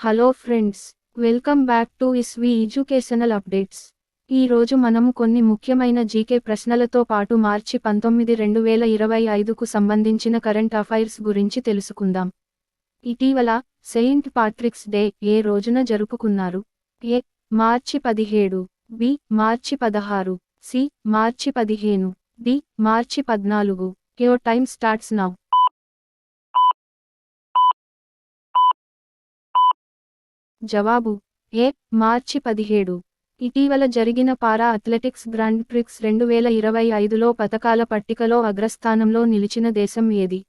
Hello friends welcome back to ఇస్వి educational updates ఈ రోజు మనము కొన్ని ముఖ్యమైన జీకే ప్రశ్నలతో పాటు మార్చి పంతొమ్మిది రెండు వేల ఇరవై ఐదుకు సంబంధించిన కరెంట్ అఫైర్స్ గురించి తెలుసుకుందాం. ఇటీవల సెయింట్ పాట్రిక్స్ డే ఏ రోజున జరుపుకున్నారు? ఏ మార్చి పదిహేడు బి మార్చి పదహారు సి మార్చి పదిహేను డి మార్చి పద్నాలుగు. Your time starts now. జవాబు ఏ మార్చి పదిహేడు. ఇటీవల జరిగిన పారా అథ్లెటిక్స్ గ్రాండ్ ప్రిక్స్ రెండు వేల ఇరవై ఐదులో పథకాల పట్టికలో అగ్రస్థానంలో నిలిచిన దేశం ఏది?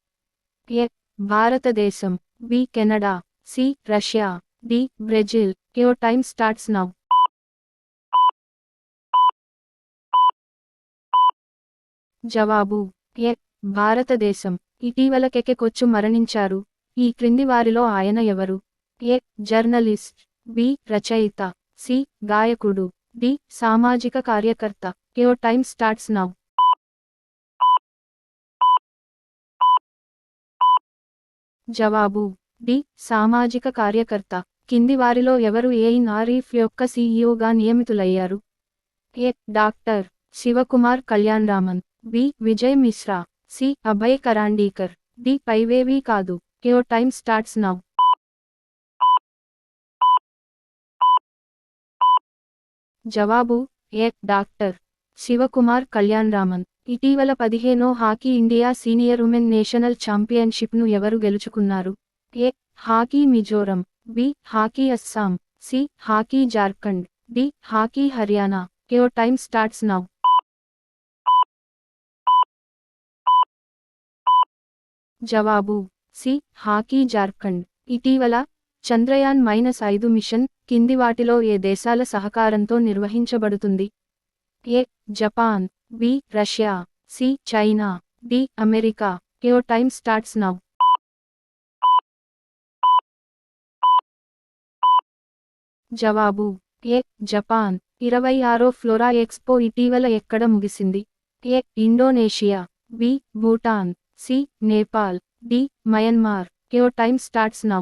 ఏ భారతదేశం B Canada C Russia D Brazil. Your time starts now. జవాబు ఏ భారతదేశం. ఇటీవల కెకెకొచ్చు మరణించారు. ఈ క్రింది వారిలో ఆయన ఎవరు? A journalist? బి రచయిత. సి గాయకుడు. డి సామాజిక కార్యకర్త. Your time starts now. జవాబు. డి సామాజిక కార్యకర్త. కింది వారిలో ఎవరు ఏయిన్ ఆరీఫ్ యొక్క సీఈఓగా నియమితులయ్యారు? A doctor. Shivakumar Kalyan Raman B Vijay Mishra. C Abhay Karandikar. D పైవేవి కాదు. Your time starts now. జవాబు ఏ డాక్టర్. శివకుమార్ కళ్యాణ్ రామన్. ఇటీవల పదిహేనో hockey India senior women national ఛాంపియన్షిప్ను ఎవరు గెలుచుకున్నారు? A hockey Mizoram. B. Hockey Assam. C. Hockey Jharkhand. D. Hockey Haryana. Your time starts now. జవాబు C. Hockey Jharkhand. ఇటీవల Chandrayaan minus ఐదు machine కింది వాటిలో ఏ దేశాల సహకారంతో నిర్వహించబడుతుంది? A Japan B Russia C China D America. Your time starts now. జవాబు A Japan. ఇరవై ఆరో ఫ్లోరా ఎక్స్పో ఇటీవల ఎక్కడ ముగిసింది? A Indonesia. B Bhutan. C Nepal. D Myanmar. Your time starts now.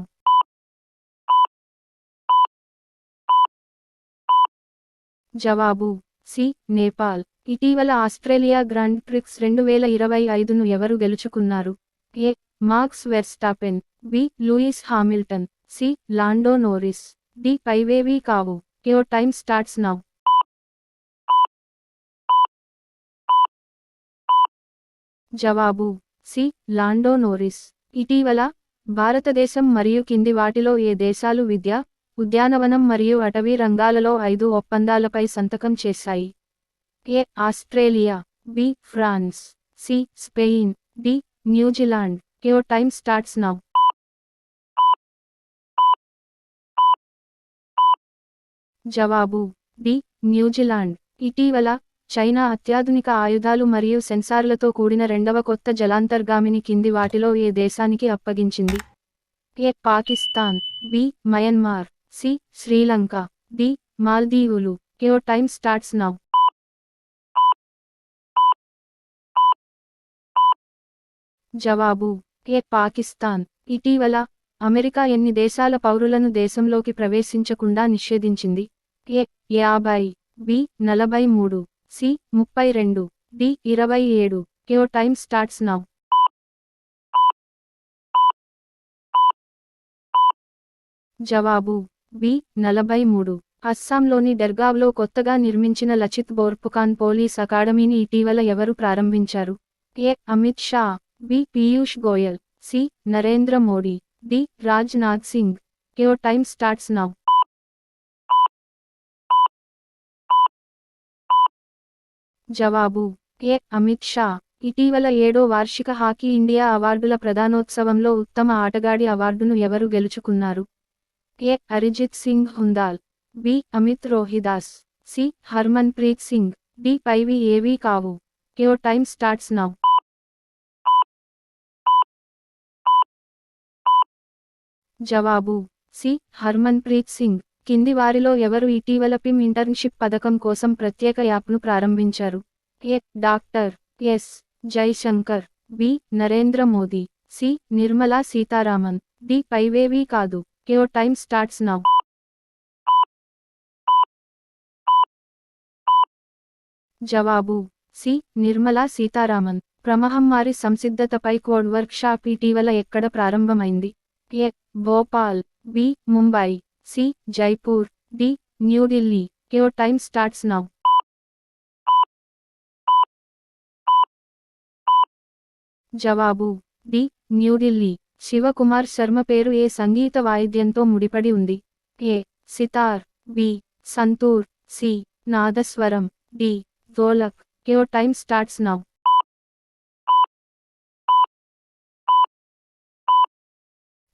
జవాబు సి నేపాల్. ఇటీవల ఆస్ట్రేలియా గ్రాండ్ ప్రిక్స్ రెండు వేల ఇరవై ఐదును ఎవరు గెలుచుకున్నారు? A Max Verstappen. B Lewis Hamilton. C Lando Norris. D పైవేవి కావు. Your time starts now. జవాబు సి లాండో నోరిస్. ఇటీవల భారతదేశం మరియు కింది వాటిలో ఏ దేశాలు విద్య ఉద్యానవనం మరియు అటవీ రంగాలలో ఐదు ఒప్పందాలపై సంతకం చేశాయి. A Australia B France C Spain D New Zealand. Your time starts now. జవాబు డి న్యూజిలాండ్. ఇటీవల చైనా అత్యాధునిక ఆయుధాలు మరియు సెన్సార్లతో కూడిన రెండవ కొత్త జలాంతర్గామిని కింది వాటిలో ఏ దేశానికి అప్పగించింది? A Pakistan. B Myanmar. C Sri Lanka. D మాల్దీవులు. Your time starts now. జవాబు. ఏ పాకిస్తాన్. ఇటీవల అమెరికా ఎన్ని దేశాల పౌరులను దేశంలోకి ప్రవేశించకుండా నిషేధించింది? ఏ యాభై. బి నలభై మూడు. సి ముప్పై రెండు. డి ఇరవై ఏడు. Your time starts now. జవాబు. బి నలభై మూడు. అస్సాంలోని డెర్గావ్లో కొత్తగా నిర్మించిన లచిత్ బోర్పుకాన్ పోలీస్ అకాడమీని ఇటీవల ఎవరు ప్రారంభించారు? A Amit Shah B. Piyush Goyal C. Narendra Modi D. Rajnath Singh. Your time starts now. జవాబు. ఏ అమిత్ షా ఇటీవల ఏడో వార్షిక హాకీ ఇండియా అవార్డుల ప్రధానోత్సవంలో ఉత్తమ ఆటగాడి అవార్డును ఎవరు గెలుచుకున్నారు? A Arijit Singh Hundal B. Amit Rohidas C. Harmanpreet Singh D. పైవి ఏవీ కావు. Your time starts now. జవాబు సి. హర్మన్ ప్రీత్ సింగ్ కింది వారిలో ఎవరు ఇటీవల పిమ్ ఇంటర్న్షిప్ పథకం కోసం ప్రత్యేక యాప్ను ప్రారంభించారు? A. Doctor S. Jaishankar B. Narendra Modi C. Nirmala Sitharaman D. పైవేవి కాదు. Your time స్టార్ట్స్ నౌ జవాబు సి. నిర్మలా సీతారామన్ ప్రమహమ్మారి సంసిద్ధతపై కోడ్ వర్క్ షాప్ ఇటీవల ఎక్కడ ప్రారంభమైంది? A Bhopal B. Mumbai C. Jaipur D. New Delhi. Your time starts now జవాబు D New Delhi. Shivakumar Sharma పేరు ఏ సంగీత వాయిద్యంతో ముడిపడి ఉంది? A. Sitar B. Santoor C. Nadaswaram D. Dholak. Your time starts now.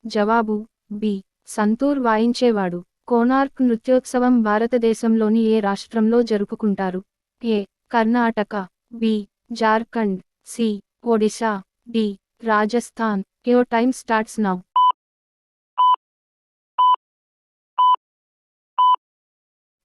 జవాబు బి. సంతూర్ వాయించేవాడు. కోనార్క్ నృత్యోత్సవం భారతదేశంలోని ఏ రాష్ట్రంలో జరుపుకుంటారు? A. Karnataka B. Jharkhand C. Odisha D. Rajasthan your time starts now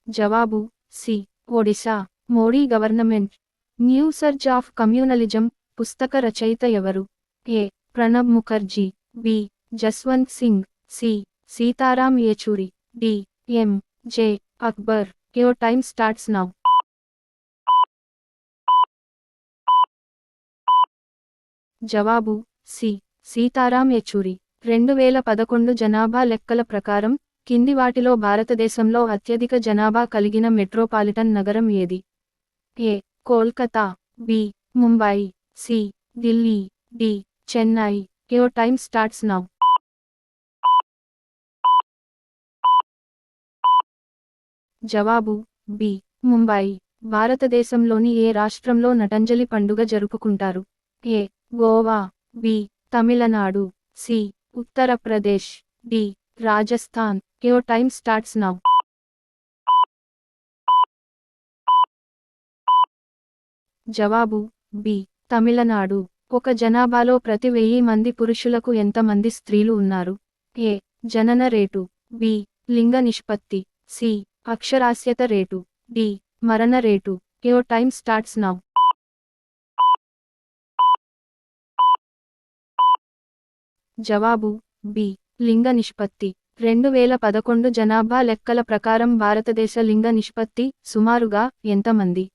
జవాబు C Odisha Modi government. New surge of communalism పుస్తక రచయిత ఎవరు? A Pranab Mukherjee. B Jaswant Singh. C Sitaram Yechury. D M J Akbar. Your time starts now జవాబు C. Sitaram Yechury. రెండు వేల పదకొండు జనాభా లెక్కల ప్రకారం కింది వాటిలో భారతదేశంలో అత్యధిక జనాభా కలిగిన మెట్రోపాలిటన్ నగరం ఏది? A. Kolkata B. Mumbai C. Delhi D. Chennai. Your time starts now. జవాబు బి. ముంబై. భారతదేశంలోని ఏ రాష్ట్రంలో నటంజలి పండుగ జరుపుకుంటారు? A Goa B Tamil Nadu C Uttar Pradesh D Rajasthan. Your time starts now. జవాబు బి తమిళనాడు. ఒక జనాభాలో ప్రతి వెయ్యి మంది పురుషులకు ఎంతమంది స్త్రీలు ఉన్నారు? ఏ జనన రేటు. బి లింగ నిష్పత్తి. సి అక్షరాస్యత రేటు. డి మరణ rate. Your time starts now. జవాబు బి. లింగ నిష్పత్తి. రెండు వేల పదకొండు జనాభా లెక్కల ప్రకారం భారతదేశ లింగ నిష్పత్తి సుమారుగా ఎంతమంది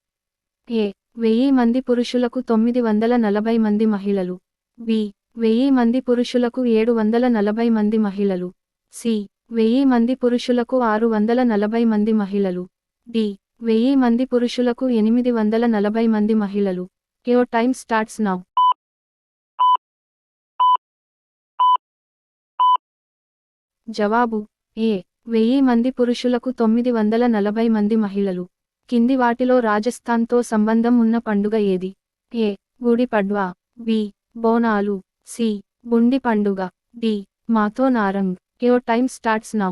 ఏ. వెయ్యి మంది పురుషులకు తొమ్మిది వందల నలభై మంది మహిళలు. బి. వెయ్యి మంది పురుషులకు ఏడు వందల నలభై మంది మహిళలు. సి. వెయ్యి మంది పురుషులకు ఆరు వందల నలభై మంది మహిళలు. డి. వెయ్యి మంది పురుషులకు ఎనిమిది వందల నలభై మంది మహిళలు. Your time starts now. జవాబు ఏ వెయ్యి మంది పురుషులకు తొమ్మిది వందల నలభై మంది మహిళలు. కింది వాటిలో రాజస్థాన్తో సంబంధం ఉన్న పండుగ ఏది? A Gudi Padwa B Bonalu C Bundi పండుగ డి మాతో Narang. Your time starts now.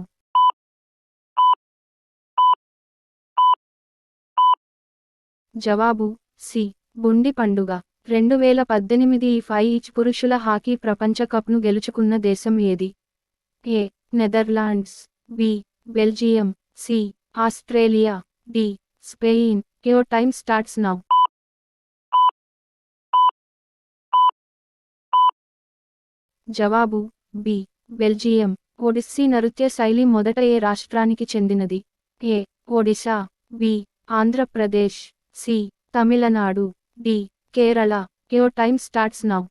జవాబు సి బుండి పండుగ. రెండు వేల పద్దెనిమిది ఫైవ్ ఈచ్ పురుషుల హాకీ ప్రపంచ కప్ను గెలుచుకున్న దేశం ఏది? A Netherlands B Belgium C Australia D Spain your time starts now. జవాబు బి బెల్జియం ఒడిస్సీ నృత్య శైలి మొదట ఏ రాష్ట్రానికి చెందినది? A Odisha B Andhra Pradesh C Tamil Nadu D Kerala your time starts now.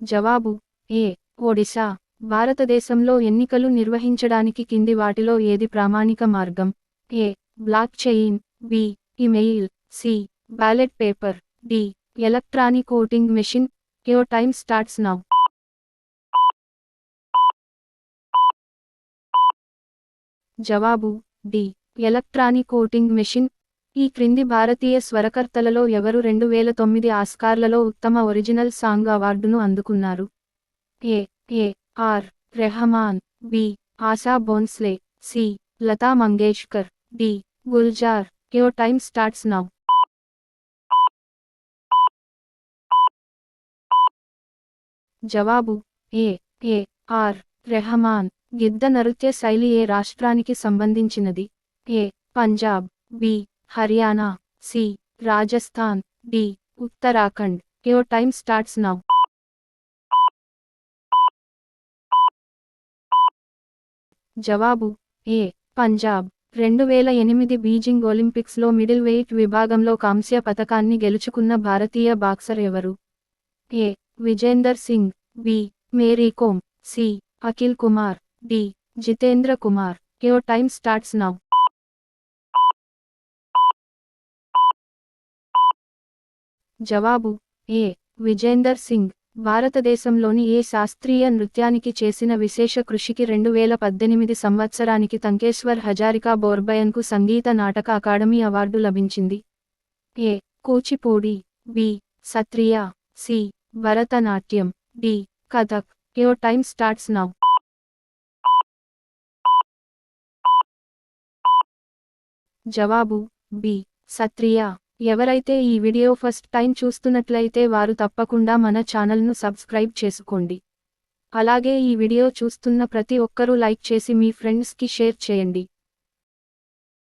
జవాబు ఏ ఒడిశా భారతదేశంలో ఎన్నికలు నిర్వహించడానికి కింది వాటిలో ఏది ప్రామాణిక మార్గం? A blockchain B email C ballot paper D electronic voting machine. Your time starts now. జవాబు డి ఎలక్ట్రానిక్ ఓటింగ్ మెషిన్. ఈ క్రింది భారతీయ స్వరకర్తలలో ఎవరు రెండు వేల తొమ్మిది ఆస్కార్లలో ఉత్తమ ఒరిజినల్ సాంగ్ అవార్డును అందుకున్నారు? A A R Rahman B Asha Bhosle C Lata Mangeshkar D Gulzar. Your time starts now. జవాబు A A R Rahman. Gidda నృత్య శైలి ఏ రాష్ట్రానికి సంబంధించినది? A Punjab B Haryana C Rajasthan D Uttarakhand. Your time starts now. జవాబు A Punjab. రెండు వేల ఎనిమిది బీజింగ్ ఒలింపిక్స్లో మిడిల్ వెయిట్ విభాగంలో కాంస్య పథకాన్ని గెలుచుకున్న భారతీయ బాక్సర్ ఎవరు? A Vijender Singh. B Mary Kom. C Akhil Kumar. D Jitendra Kumar. Your time starts now. జవాబు ఏ. విజేందర్ సింగ్ భారతదేశంలోని ఏ శాస్త్రీయ నృత్యానికి చేసిన విశేష కృషికి రెండు వేల పద్దెనిమిది సంవత్సరానికి తంకేశ్వర్ హజారికా బోర్బయన్కు సంగీత నాటక అకాడమీ అవార్డు లభించింది. A. Kuchipudi B. Sattriya C. Bharatanatyam D. Kathak your time starts now. జవాబు బి. సత్రియ. ఎవరైతే ఈ వీడియో ఫస్ట్ టైం చూస్తున్నట్లయితే వారు తప్పకుండా మన ఛానల్ను సబ్స్క్రైబ్ చేసుకోండి. అలాగే ఈ వీడియో చూస్తున్న ప్రతి ఒక్కరూ లైక్ చేసి మీ ఫ్రెండ్స్కి షేర్ చేయండి.